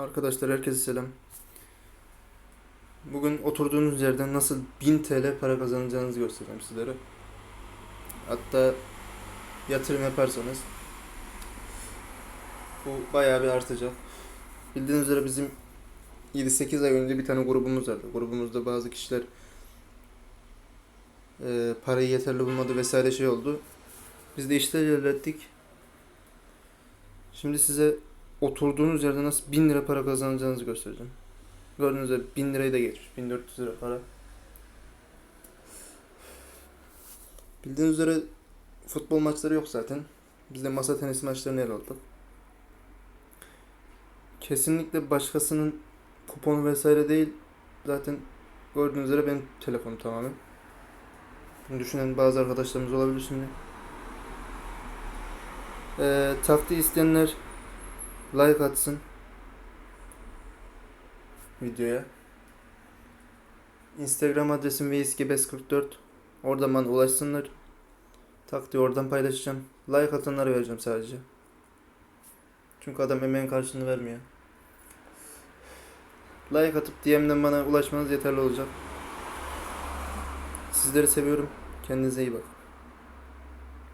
Arkadaşlar herkese selam. Bugün oturduğunuz yerden nasıl 1000 TL para kazanacağınızı göstereceğim sizlere. Hatta yatırım yaparsanız bu bayağı bir artacak. Bildiğiniz üzere bizim 7-8 ay önce bir tane grubumuz vardı. Grubumuzda bazı kişiler e, parayı yeterli bulmadı vesaire şey oldu. Biz de işler ilerlettik. Şimdi size oturduğunuz yerde nasıl 1000 lira para kazanacağınızı göstereceğim. Gördüğünüz üzere 1000 lirayı da geçmiş. 1400 lira para. Bildiğiniz üzere futbol maçları yok zaten. Biz de masa tenisi maçlarını ele aldık. Kesinlikle başkasının kuponu vesaire değil. Zaten gördüğünüz üzere benim telefonum tamamen. Bunu düşünen bazı arkadaşlarımız olabilir şimdi. Ee, taktiği isteyenler like atsın videoya. Instagram adresim veiskebes44. Oradan bana ulaşsınlar. Taktiği oradan paylaşacağım. Like atanlara vereceğim sadece. Çünkü adam emeğin karşılığını vermiyor. Like atıp DM'den bana ulaşmanız yeterli olacak. Sizleri seviyorum. Kendinize iyi bakın.